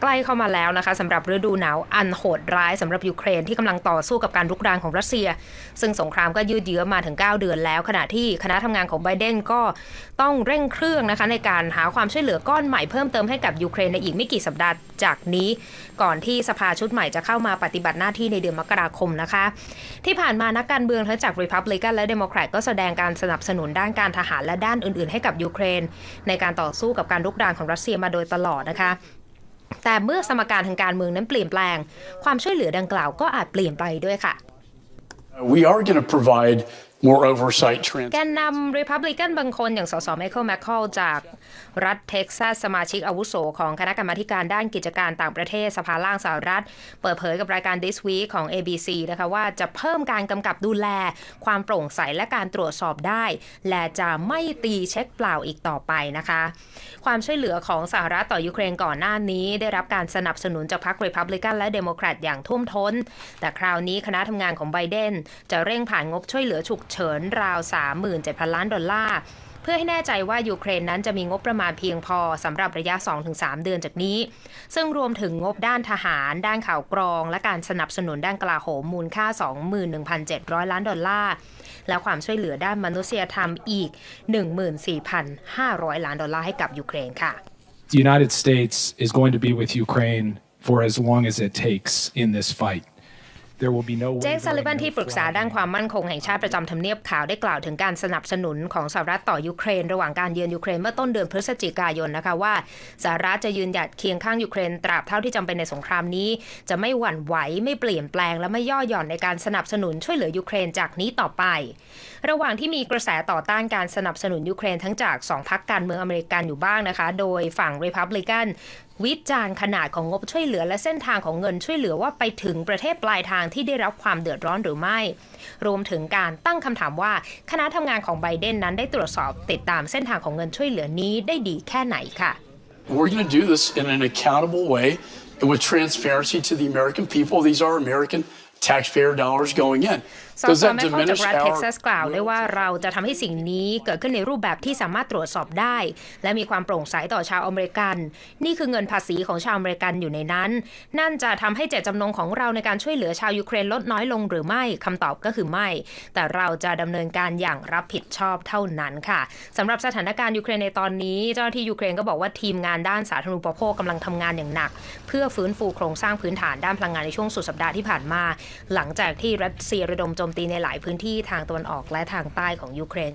ใกล้เข้ามาแล้วนะคะสำหรับฤดูหนาวอันโหดร้ายสำหรับยูเครนที่กำลังต่อสู้กับการรุกรานของรัสเซีย ซึ่งสงครามก็ยืดเยื้อมาถึง 9 เดือนแล้ว ขณะที่คณะทำงานของไบเดนก็ต้องเร่งเครื่องนะคะในการหาความช่วยเหลือก้อนใหม่เพิ่มเติมให้กับยูเครนในอีกไม่กี่สัปดาห์จากนี้ ก่อนที่สภาชุดใหม่จะเข้ามาปฏิบัติหน้าที่ในเดือนมกราคมนะคะ ที่ผ่านมานักการเมืองทั้งจากริพับลิกันและเดโมแครตก็แสดงการสนับสนุนด้านการทหารและด้านอื่น ๆ ให้กับยูเครน ในการต่อสู้กับการรุกรานของรัสเซียมาโดยตลอดนะคะ แต่เมื่อสมการทางการเมืองนั้นเปลี่ยนแปลง ความช่วยเหลือดังกล่าวก็อาจเปลี่ยนไปด้วยค่ะ We are going to provide more oversight. Trans- แกนนำริพับลิกันบางคนอย่างสสไมเคิลแมคคอลจากรัฐเท็กซัสสมาชิกอาวุโสของคณะกรรมาการด้านกิจการต่างประเทศสภาล่างสหรัฐ เปิดเผยกับรายการ This Week ของ ABC นะคะว่าจะเพิ่มการกำกับดูแล ความโปร่งใสและการตรวจสอบได้ และจะไม่ตีเช็คเปล่าอีกต่อไปนะคะ ความช่วยเหลือของสหรัฐต่อยูเครนก่อนหน้านี้ ได้รับการสนับสนุนจากพรรคริพับลิกันและเดโมแครตอย่างท่วมท้น แต่คราวนี้คณะทำงานของไบเดนจะเร่งผ่านงบช่วยเหลือฉุกเฉินราว 37,000 ล้านดอลลาร์ เพื่อให้แน่ใจว่ายูเครนนั้นจะมีงบประมาณเพียงพอสำหรับระยะ 2-3 เดือนจากนี้ ซึ่งรวมถึงงบด้านทหาร ด้านข่าวกรอง และการสนับสนุนด้านกลาโหมมูลค่า 21,700 ล้านดอลลาร์ และความช่วยเหลือด้านมนุษยธรรมอีก 14,500 ล้านดอลลาร์ให้กับยูเครนค่ะ The United States is going to be with Ukraine for as long as it takes in this fight. There will be no เจค wavering, ซัลลิวัน no ที่ปรึกษา flagging. ด้านความมั่นคงแห่งชาติประจำทำเนียบขาวได้กล่าวถึงการสนับสนุนของสหรัฐต่อยูเครน ระหว่างการเยือนยูเครนเมื่อต้นเดือนพฤศจิกายนนะคะว่าสหรัฐจะยืนหยัดเคียงข้างยูเครนตราบเท่าที่จำเป็นในสงครามนี้ จะไม่หวั่นไหวไม่เปลี่ยนแปลง และไม่ย่อหย่อนในการสนับสนุนช่วยเหลือยูเครนจากนี้ต่อไป ระหว่างที่มีกระแสต่อต้านการสนับสนุนยูเครนทั้งจากสองพรรคการเมืองอเมริกันอยู่บ้างนะคะ โดยฝั่งริพับลิกัน วิจารณ์ขนาดของงบช่วยเหลือและเส้นทางของเงินช่วยเหลือว่าไปถึงประเทศปลายทางที่ได้รับความเดือดร้อนหรือไม่ รวมถึงการตั้งคำถามว่าคณะทำงานของไบเดนนั้นได้ตรวจสอบติดตามเส้นทางของเงินช่วยเหลือนี้ได้ดีแค่ไหนค่ะ We're going to do this in an accountable way and with transparency to the American people. These are American taxpayer dollars going in. สสแมคคอลจากรัฐเท็กซัสกล่าวด้วยว่าเราจะทำให้สิ่งนี้เกิดขึ้นในรูปแบบที่สามารถตรวจสอบได้ และมีความโปร่งใสต่อชาวอเมริกัน นี่คือเงินภาษีของชาวอเมริกันอยู่ในนั้น นั่นจะทำให้เจตจำนงของเราในการช่วยเหลือชาวยูเครนลดน้อยลงหรือไม่คำตอบก็คือไม่ แต่เราจะดำเนินการอย่างรับผิดชอบเท่านั้นค่ะสำหรับสถานการณ์ยูเครนในตอนนี้ เจ้าหน้าที่ยูเครนก็บอกว่าทีมงานด้านสาธารณูปโภคกำลังทำงานอย่างหนัก เพื่อฟื้นฟูโครงสร้างพื้นฐานด้านพลังงานในช่วงสุดสัปดาห์ที่ผ่านมา หลังจากที่รัสเซียระดมโจมตีในหลายพื้นที่ทางตะวันออกและทางใต้ของยูเครน